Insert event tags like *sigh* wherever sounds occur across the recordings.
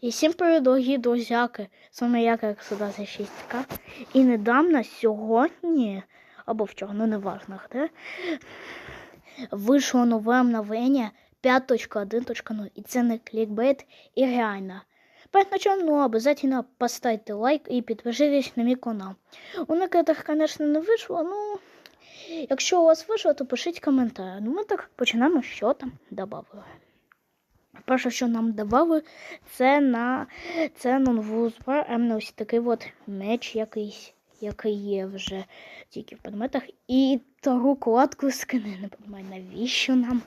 І всім привіт, дорогі друзяки. Саме я, як завжди, 6К. І недавно сьогодні, або вчора, ну не важно, де, вийшло нове обновлення 5.1.0. І це не клікбейт і реально. Перед началом, ну, обязательно поставьте лайк і підпишитесь на мій канал. У некоторых, конечно, не вийшло, ну, якщо у вас вийшло, то пишіть коментарі. Ну, ми так починаємо, що там додали. Перше, що нам давали, це на це на нову зброю, а іменно ось такий от меч якийсь, який є вже тільки в предметах. І таку кладку скини, не пам'ятаю, навіщо нам.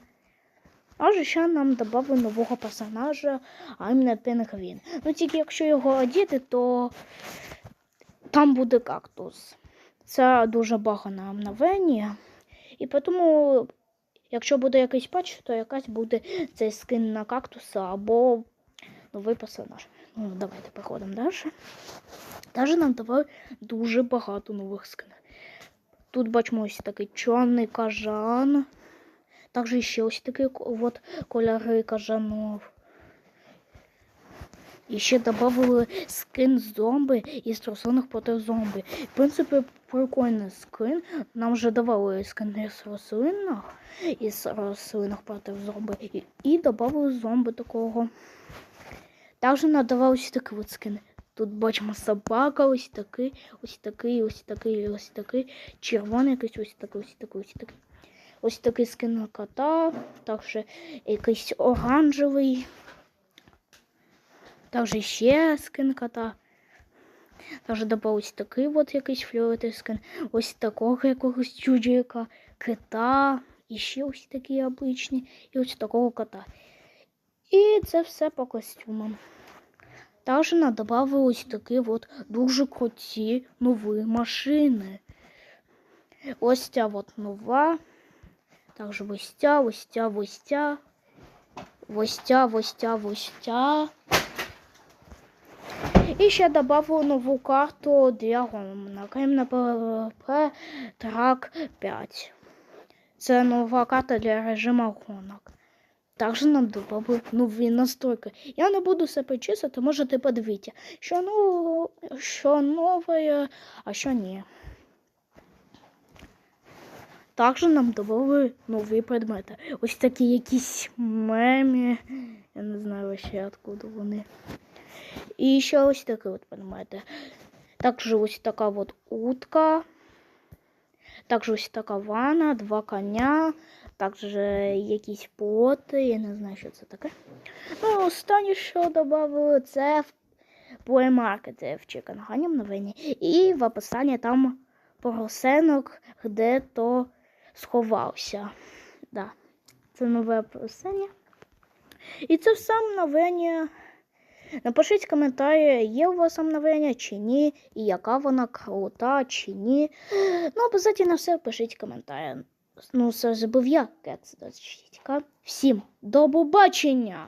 А ще нам додали нового персонажа, а іменно Пінгвін. Ну тільки якщо його одіти, то там буде кактус. Це дуже багане обновлення. І тому Якщо буде якийсь патч, то якась буде цей скин на кактуса або новий персонаж. Ну, давайте переходимо далі. Далі нам давали дуже багато нових скинів. Тут бачимо ось такий чорний кажан. Також ще ось такі от кольори кажанов. І ще додали скин зомби із трусоних проти зомби. В принципі, прикольний скин. Нам вже давали скин із рослинах, із рослинах проти зомби. І, і додали зомби такого. Також надавали ось такий от скин. Тут бачимо собака, ось такий, ось такий, ось такий, ось такий, червоний якийсь, ось такий, ось такий, ось такий. Ось такий скин кота, також якийсь оранжевий. Також ще скин кота. Також додав такий от якийсь скин. Ось такого якогось чуджика, кита, і ще ось такі обичні, і ось такого кота. І це все по костюмам. Також надавали ось такі от дуже круті нові машини. Ось ця от нова. Також ось ця, ось ця, ось ця. Ось ця, ось ця, ось ця. І ще додав нову карту для гонка. на PvP Track 5. Це нова карта для режиму гонок. Також нам додали нові настройки. Я не буду все перечислити, можете подивитися, що, ну, що нове, а що ні. Також нам додали нові предмети. Ось такі якісь мемі. Я не знаю ще откуда вони. І ще ось такі от предмети. Також ось така от утка. Також ось така ванна, два коня, також якісь плоти, я не знаю, що це таке. Ну, останнє, що додали, це в плеймаркеті в Чикангані новині. І в описанні там поросенок, де то сховався. Да. Це нове описання. І це все новення. Напишіть коментарі, є у вас обновлення чи ні, і яка вона крута чи ні. *gasps* Ну, обов'язково все пишіть коментарі. Ну, це забув я, Кекс 26. Всім до побачення!